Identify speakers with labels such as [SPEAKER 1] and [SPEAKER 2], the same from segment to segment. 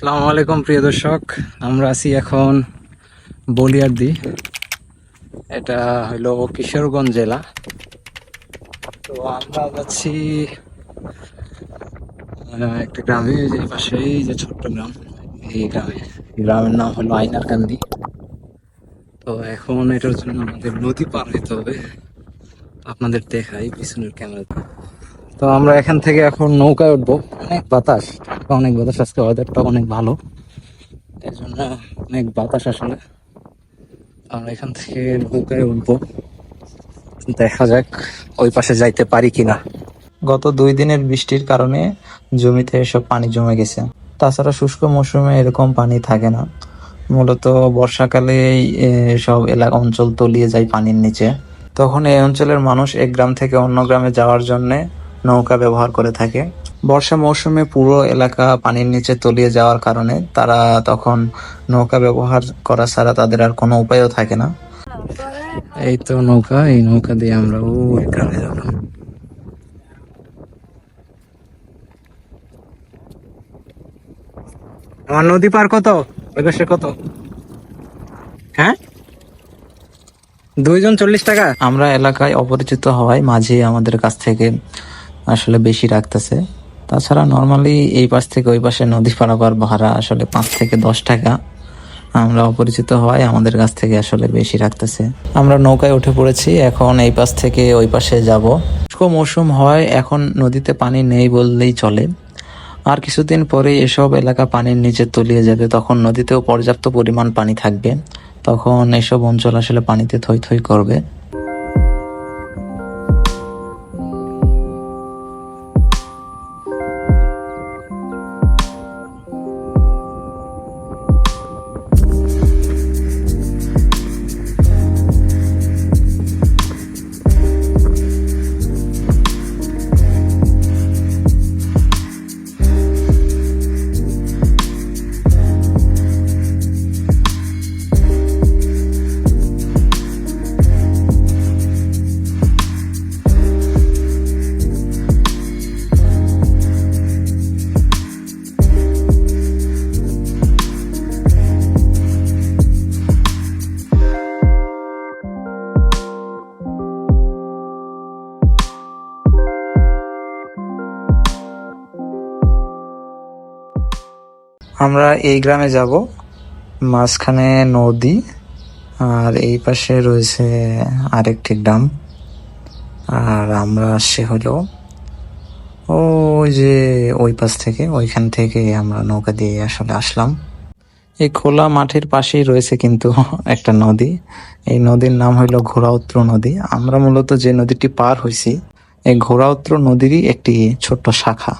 [SPEAKER 1] আসসালামু আলাইকুম, প্রিয় দর্শক। আমরা আছি এখন বলিয়ারদি। এটা হইল কিশোরগঞ্জ জেলা। তো আমরা যাচ্ছি একটা গ্রামে যে পাশেই যে ছোট্ট গ্রাম। এই গ্রামে। গ্রামের নাম হলো আইনারকান্দি। তো এখন এটার জন্য আমাদের নদী পার হইতে হবে। আপনাদের দেখাই, পিছনের ক্যামেরাতে তো আমরা এখান থেকে এখন নৌকায় উঠবো। অনেক বাতাস অনেক বাতাস, আজকে ওয়েদারটা অনেক ভালো। এর জন্য অনেক বাতাস আসলে। আমরা এখান থেকে নৌকায় উঠবো। দেখা যাক ওই পাশে যাইতে পারি কিনা।
[SPEAKER 2] গত দুই দিনের বৃষ্টির কারণে জমিতে এসব পানি জমে গেছে। তাছাড়া শুষ্ক মৌসুমে এরকম পানি থাকে না। মূলত বর্ষাকালে সব এলাকা অঞ্চল তলিয়ে যায় পানির নিচে। তখন এই অঞ্চলের মানুষ এক গ্রাম থেকে অন্য গ্রামে যাওয়ার জন্য নৌকা ব্যবহার করে থাকে। বর্ষা মৌসুমে পুরো এলাকা পানির নিচে তলিয়ে যাওয়ার কারণে তারা তখন নৌকা ব্যবহার করা ছাড়া তাদের আর কোনো উপায়ও থাকে না।
[SPEAKER 1] এই তো নৌকা এই নৌকা দিয়ে আমরা ওই গ্রামে যাব। আমার নদী পার কত? ওই পাশে কত? হ্যাঁ? দুইজন চল্লিশ টাকা?
[SPEAKER 2] আমরা এলাকায় অপরিচিত হওয়ায় মাঝে আমাদের কাছ থেকে আসলে বেশি রাখতেছে। তাছাড়া নর্মালি এই পাশ থেকে ওই পাশে নদী পারাবার ভাড়া আসলে পাঁচ থেকে দশ টাকা। আমরা অপরিচিত হওয়ায় আমাদের কাছ থেকে আসলে বেশি রাখতেছে। আমরা নৌকায় উঠে পড়েছি, এখন এই পাশ থেকে ওই পাশে যাব। শুষ্ক মৌসুম হয়, এখন নদীতে পানি নেই বললেই চলে। আর কিছুদিন পরে এসব এলাকা পানির নিচে তলিয়ে যাবে, তখন নদীতেও পর্যাপ্ত পরিমাণ পানি থাকবে। তখন এসব অঞ্চল আসলে পানিতে থই থই করবে। আমরা এই গ্রামে যাব, মাঝখানে নদী, আর এই পাশে রয়েছে আরেকটি গ্রাম। আর আমরা আসছি হলো ওই যে ওই পাশ থেকে, ওইখান থেকে আমরা নৌকা দিয়ে আসলে আসলাম। এই খোলা মাঠের পাশেই রয়েছে কিন্তু একটা নদী। এই নদীর নাম হইল ঘোড়াউত্র নদী। আমরা মূলত যে নদীটি পার হয়েছি, এই ঘোড়াউত্র নদীরই একটি ছোট্ট শাখা।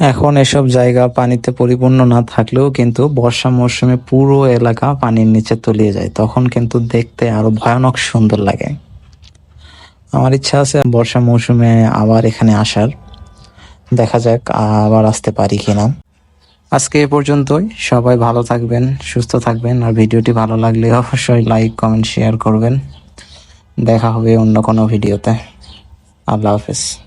[SPEAKER 2] এখন এসব জায়গা পানিতে পরিপূর্ণ না থাকলেও কিন্তু বর্ষা মৌসুমে পুরো এলাকা পানির নিচে তলিয়ে যায়। তখন কিন্তু দেখতে আরও ভয়ানক সুন্দর লাগে। আমার ইচ্ছা আছে বর্ষা মৌসুমে আবার এখানে আসার। দেখা যাক আবার আসতে পারি কিনা। আজকে এ পর্যন্তই। সবাই ভালো থাকবেন, সুস্থ থাকবেন। আর ভিডিওটি ভালো লাগলে অবশ্যই লাইক, কমেন্ট, শেয়ার করবেন। দেখা হবে অন্য কোনো ভিডিওতে। আল্লাহ হাফেজ।